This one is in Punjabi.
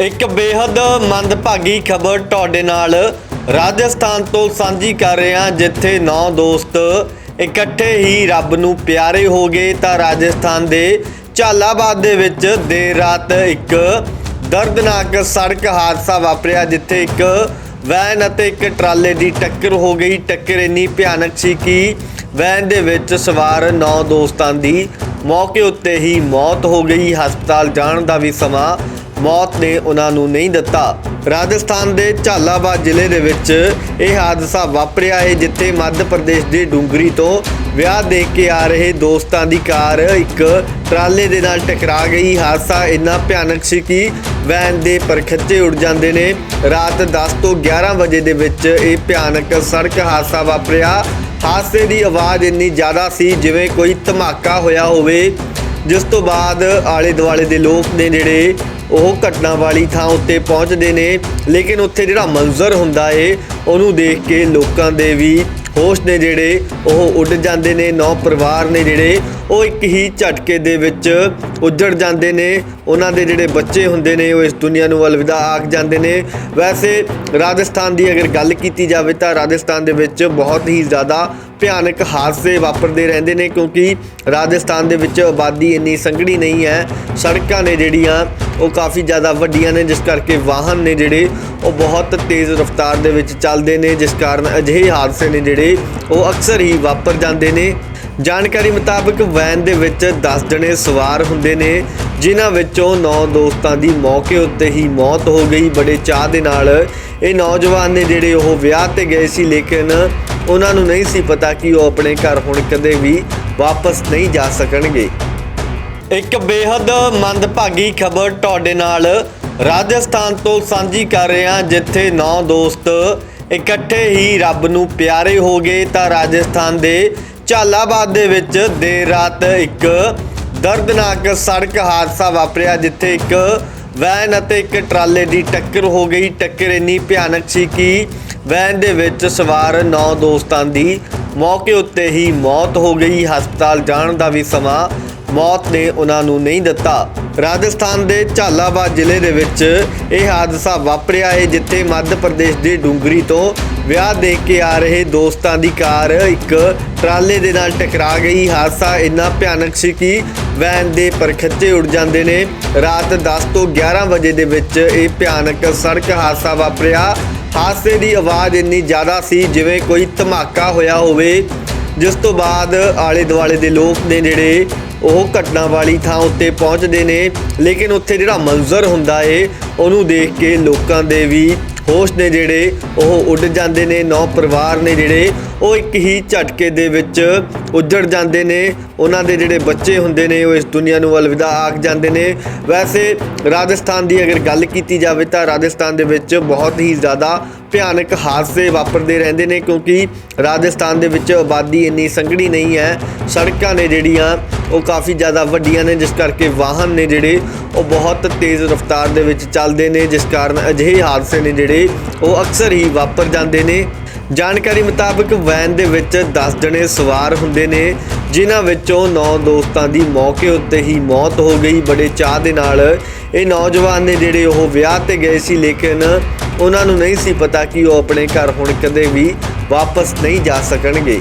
ਇੱਕ ਬੇहद ਮੰਦਭਾਗੀ ਖਬਰ ਤੁਹਾਡੇ ਨਾਲ ਰਾਜਸਥਾਨ ਤੋਂ ਸਾਂਝੀ ਕਰ ਰਹੇ ਹਾਂ ਜਿੱਥੇ ਨੌ ਦੋਸਤ ਇਕੱਠੇ ਹੀ ਰੱਬ ਨੂੰ ਪਿਆਰੇ ਹੋ ਗਏ ਤਾਂ ਰਾਜਸਥਾਨ ਦੇ ਝਾਲਾਬਾਦ ਦੇ ਵਿੱਚ ਦੇਰ ਰਾਤ ਇੱਕ ਦਰਦਨਾਕ ਸੜਕ ਹਾਦਸਾ ਵਾਪਰਿਆ ਜਿੱਥੇ ਇੱਕ ਵੈਨ ਅਤੇ ਇੱਕ ਟਰਾਲੇ ਦੀ ਟੱਕਰ ਹੋ ਗਈ। ਟੱਕਰ ਇੰਨੀ ਭਿਆਨਕ ਸੀ ਕਿ ਵੈਨ ਦੇ ਵਿੱਚ ਸਵਾਰ ਨੌ ਦੋਸਤਾਂ ਦੀ ਮੌਕੇ ਉੱਤੇ ਹੀ ਮੌਤ ਹੋ ਗਈ। ਹਸਪਤਾਲ ਜਾਣ ਦਾ ਵੀ ਸਮਾਂ ਮੌਤ ਨੇ ਉਹਨਾਂ ਨੂੰ ਨਹੀਂ ਦਿੱਤਾ। ਰਾਜਸਥਾਨ ਦੇ ਝਾਲਾਬਾਦ ਜ਼ਿਲ੍ਹੇ ਦੇ ਵਿੱਚ ਇਹ ਹਾਦਸਾ ਵਾਪਰਿਆ ਹੈ, ਜਿੱਥੇ ਮੱਧ ਪ੍ਰਦੇਸ਼ ਦੇ ਡੂੰਗਰੀ ਤੋਂ ਵਿਆਹ ਦੇਖ ਕੇ ਆ ਰਹੇ ਦੋਸਤਾਂ ਦੀ ਕਾਰ ਇੱਕ ਟਰਾਲੇ ਦੇ ਨਾਲ ਟਕਰਾ ਗਈ। ਹਾਦਸਾ ਇੰਨਾ ਭਿਆਨਕ ਸੀ ਕਿ ਵੈਨ ਦੇ ਪਰਖੱਚੇ ਉੱਡ ਜਾਂਦੇ ਨੇ। ਰਾਤ 10 ਤੋਂ 11 ਵਜੇ ਦੇ ਵਿੱਚ ਇਹ ਭਿਆਨਕ ਸੜਕ ਹਾਦਸਾ ਵਾਪਰਿਆ। ਹਾਦਸੇ ਦੀ ਆਵਾਜ਼ ਇੰਨੀ ਜ਼ਿਆਦਾ ਸੀ, ਜਿਵੇਂ ਕੋਈ ਧਮਾਕਾ ਹੋਇਆ ਹੋਵੇ, ਜਿਸ ਤੋਂ ਬਾਅਦ ਆਲੇ ਦੁਆਲੇ ਦੇ ਲੋਕ ਨੇ ਜਿਹੜੇ ਉਹ ਘਟਨਾ ਵਾਲੀ ਥਾਂ ਉੱਤੇ ਪਹੁੰਚਦੇ ਨੇ। ਲੇਕਿਨ ਉੱਥੇ ਜਿਹੜਾ ਮੰਜ਼ਰ ਹੁੰਦਾ ਏ, ਉਹਨੂੰ ਦੇਖ ਕੇ ਲੋਕਾਂ ਦੇ ਵੀ ਹੋਸ਼ ਨੇ ਜਿਹੜੇ, ਉਹ ਉੱਡ ਜਾਂਦੇ ਨੇ। ਨੌ ਪਰਿਵਾਰ ਨੇ ਜਿਹੜੇ, ਉਹ ਇੱਕ ਹੀ ਝਟਕੇ ਦੇ ਵਿੱਚ ਉੱਜੜ ਜਾਂਦੇ ਨੇ। ਉਹਨਾਂ ਦੇ ਜਿਹੜੇ ਬੱਚੇ ਹੁੰਦੇ ਨੇ, ਉਹ ਇਸ ਦੁਨੀਆ ਨੂੰ ਅਲਵਿਦਾ ਆਖ ਜਾਂਦੇ ਨੇ। ਵੈਸੇ ਰਾਜਸਥਾਨ ਦੀ ਅਗਰ ਗੱਲ ਕੀਤੀ ਜਾਵੇ ਤਾਂ ਰਾਜਸਥਾਨ ਦੇ ਵਿੱਚ ਬਹੁਤ ਹੀ ਜ਼ਿਆਦਾ ਭਿਆਨਕ ਹਾਦਸੇ ਵਾਪਰਦੇ ਰਹਿੰਦੇ ਨੇ ਕਿਉਂਕਿ ਰਾਜਸਥਾਨ ਦੇ ਵਿੱਚ ਆਬਾਦੀ ਇੰਨੀ ਸੰਘਣੀ ਨਹੀਂ ਹੈ। ਸੜਕਾਂ ਨੇ ਜਿਹੜੀਆਂ, ਉਹ ਕਾਫੀ ਜ਼ਿਆਦਾ ਵੱਡੀਆਂ ਨੇ, ਜਿਸ ਕਰਕੇ ਵਾਹਨ ਨੇ ਜਿਹੜੇ, ਉਹ ਬਹੁਤ ਤੇਜ਼ ਰਫ਼ਤਾਰ ਦੇ ਵਿੱਚ ਚੱਲਦੇ ਨੇ, ਜਿਸ ਕਾਰਨ ਅਜਿਹੇ ਹਾਦਸੇ ਨੇ ਜਿਹੜੇ, ਉਹ ਅਕਸਰ ਹੀ ਵਾਪਰ ਜਾਂਦੇ ਨੇ। ਜਾਣਕਾਰੀ ਮੁਤਾਬਕ ਵੈਨ ਦੇ ਵਿੱਚ 10 ਜਣੇ ਸਵਾਰ ਹੁੰਦੇ ਨੇ, ਜਿਨ੍ਹਾਂ ਵਿੱਚੋਂ 9 ਦੋਸਤਾਂ ਦੀ ਮੌਕੇ ਉੱਤੇ ਹੀ ਮੌਤ ਹੋ ਗਈ। ਬੜੇ ਚਾਹ ਦੇ ਨਾਲ ਇਹ ਨੌਜਵਾਨ ਨੇ ਜਿਹੜੇ, ਉਹ ਵਿਆਹ ਤੇ ਗਏ ਸੀ, ਲੇਕਿਨ ਉਹਨਾਂ ਨੂੰ ਨਹੀਂ ਸੀ ਪਤਾ ਕਿ ਉਹ ਆਪਣੇ ਘਰ ਹੁਣ ਕਦੇ ਵੀ ਵਾਪਸ ਨਹੀਂ ਜਾ ਸਕਣਗੇ। ਇੱਕ ਬੇहद ਮੰਦਭਾਗੀ ਖਬਰ ਤੁਹਾਡੇ ਨਾਲ ਰਾਜਸਥਾਨ ਤੋਂ ਸਾਂਝੀ ਕਰ ਰਹੇ ਹਾਂ ਜਿੱਥੇ ਨੌ ਦੋਸਤ ਇਕੱਠੇ ਹੀ ਰੱਬ ਨੂੰ ਪਿਆਰੇ ਹੋ ਗਏ ਤਾਂ ਰਾਜਸਥਾਨ ਦੇ ਝਾਲਾਬਾਦ ਦੇ ਵਿੱਚ ਦੇਰ ਰਾਤ ਇੱਕ ਦਰਦਨਾਕ ਸੜਕ ਹਾਦਸਾ ਵਾਪਰਿਆ ਜਿੱਥੇ ਇੱਕ ਵੈਨ ਅਤੇ ਇੱਕ ਟਰਾਲੇ ਦੀ ਟੱਕਰ ਹੋ ਗਈ। ਟੱਕਰ ਇੰਨੀ ਭਿਆਨਕ ਸੀ ਕਿ ਵੈਨ ਦੇ ਵਿੱਚ ਸਵਾਰ ਨੌ ਦੋਸਤਾਂ ਦੀ ਮੌਕੇ ਉੱਤੇ ਹੀ ਮੌਤ ਹੋ ਗਈ। ਹਸਪਤਾਲ ਜਾਣ ਦਾ ਵੀ ਸਮਾਂ ਮੌਤ ਨੇ ਉਹਨਾਂ ਨੂੰ ਨਹੀਂ ਦਿੱਤਾ। ਰਾਜਸਥਾਨ ਦੇ ਝਾਲਾਬਾਦ ਜ਼ਿਲ੍ਹੇ ਦੇ ਵਿੱਚ ਇਹ ਹਾਦਸਾ ਵਾਪਰਿਆ ਹੈ, ਜਿੱਥੇ ਮੱਧ ਪ੍ਰਦੇਸ਼ ਦੇ ਡੂੰਗਰੀ ਤੋਂ ਵਿਆਹ ਦੇਖ ਕੇ ਆ ਰਹੇ ਦੋਸਤਾਂ ਦੀ ਕਾਰ ਇੱਕ ਟਰਾਲੇ ਦੇ ਨਾਲ ਟਕਰਾ ਗਈ। ਹਾਦਸਾ ਇੰਨਾ ਭਿਆਨਕ ਸੀ ਕਿ ਵੈਨ ਦੇ ਪਰਖੱਚੇ ਉੱਡ ਜਾਂਦੇ ਨੇ। ਰਾਤ 10 ਤੋਂ 11 ਵਜੇ ਦੇ ਵਿੱਚ ਇਹ ਭਿਆਨਕ ਸੜਕ ਹਾਦਸਾ ਵਾਪਰਿਆ। ਹਾਦਸੇ ਦੀ ਆਵਾਜ਼ ਇੰਨੀ ਜ਼ਿਆਦਾ ਸੀ, ਜਿਵੇਂ ਕੋਈ ਧਮਾਕਾ ਹੋਇਆ ਹੋਵੇ, ਜਿਸ ਤੋਂ ਬਾਅਦ ਆਲੇ ਦੁਆਲੇ ਦੇ ਲੋਕ ਨੇ ਜਿਹੜੇ ਉਹ ਘਟਨਾ ਵਾਲੀ ਥਾਂ ਉੱਤੇ ਪਹੁੰਚਦੇ ਨੇ। ਲੇਕਿਨ ਉੱਥੇ ਜਿਹੜਾ ਮੰਜ਼ਰ ਹੁੰਦਾ ਏ, ਉਹਨੂੰ ਦੇਖ ਕੇ ਲੋਕਾਂ ਦੇ ਵੀ ਹੋਸ਼ ਨੇ ਜਿਹੜੇ ਉਹ ਉੱਡ ਜਾਂਦੇ ਨੇ ਨੌ ਪਰਿਵਾਰ ਨੇ ਜਿਹੜੇ ਉਹ ਇੱਕ ਹੀ ਝਟਕੇ ਦੇ ਵਿੱਚ ਉੱਜੜ ਜਾਂਦੇ ਨੇ। ਉਹਨਾਂ ਦੇ ਜਿਹੜੇ ਬੱਚੇ ਹੁੰਦੇ ਨੇ, ਉਹ ਇਸ ਦੁਨੀਆ ਨੂੰ ਅਲਵਿਦਾ ਆਖ ਜਾਂਦੇ ਨੇ। ਵੈਸੇ ਰਾਜਸਥਾਨ ਦੀ ਅਗਰ ਗੱਲ ਕੀਤੀ ਜਾਵੇ ਤਾਂ ਰਾਜਸਥਾਨ ਦੇ ਵਿੱਚ ਬਹੁਤ ਹੀ ਜ਼ਿਆਦਾ ਭਿਆਨਕ ਹਾਦਸੇ ਵਾਪਰਦੇ ਰਹਿੰਦੇ ਨੇ, ਕਿਉਂਕਿ ਰਾਜਸਥਾਨ ਦੇ ਵਿੱਚ ਆਬਾਦੀ ਇੰਨੀ ਸੰਘਣੀ ਨਹੀਂ ਹੈ। ਸੜਕਾਂ ਨੇ ਜਿਹੜੀਆਂ ਉਹ ਕਾਫੀ ਜ਼ਿਆਦਾ ਵੱਡੀਆਂ ਨੇ, ਜਿਸ ਕਰਕੇ ਵਾਹਨ ਨੇ ਜਿਹੜੇ ਉਹ ਬਹੁਤ ਤੇਜ਼ ਰਫ਼ਤਾਰ ਦੇ ਵਿੱਚ ਚੱਲਦੇ ਨੇ, ਜਿਸ ਕਾਰਨ ਅਜਿਹੇ ਹਾਦਸੇ ਨੇ ਜਿਹੜੇ ਉਹ ਅਕਸਰ ਹੀ ਵਾਪਰ ਜਾਂਦੇ ਨੇ। ਜਾਣਕਾਰੀ ਮੁਤਾਬਕ ਵੈਨ ਦੇ ਵਿੱਚ 10 ਜਣੇ ਸਵਾਰ ਹੁੰਦੇ ਨੇ, ਜਿਨ੍ਹਾਂ ਵਿੱਚੋਂ 9 ਦੋਸਤਾਂ ਦੀ ਮੌਕੇ ਉੱਤੇ ਹੀ ਮੌਤ ਹੋ ਗਈ। ਬੜੇ ਚਾਹ ਦੇ ਨਾਲ ਇਹ ਨੌਜਵਾਨ ਨੇ ਜਿਹੜੇ ਉਹ ਵਿਆਹ ਤੇ ਗਏ ਸੀ, ਲੇਕਿਨ ਉਹਨਾਂ ਨੂੰ ਨਹੀਂ ਸੀ ਪਤਾ ਕਿ ਉਹ ਆਪਣੇ ਘਰ ਹੁਣ ਕਦੇ ਵੀ ਵਾਪਸ ਨਹੀਂ ਜਾ ਸਕਣਗੇ।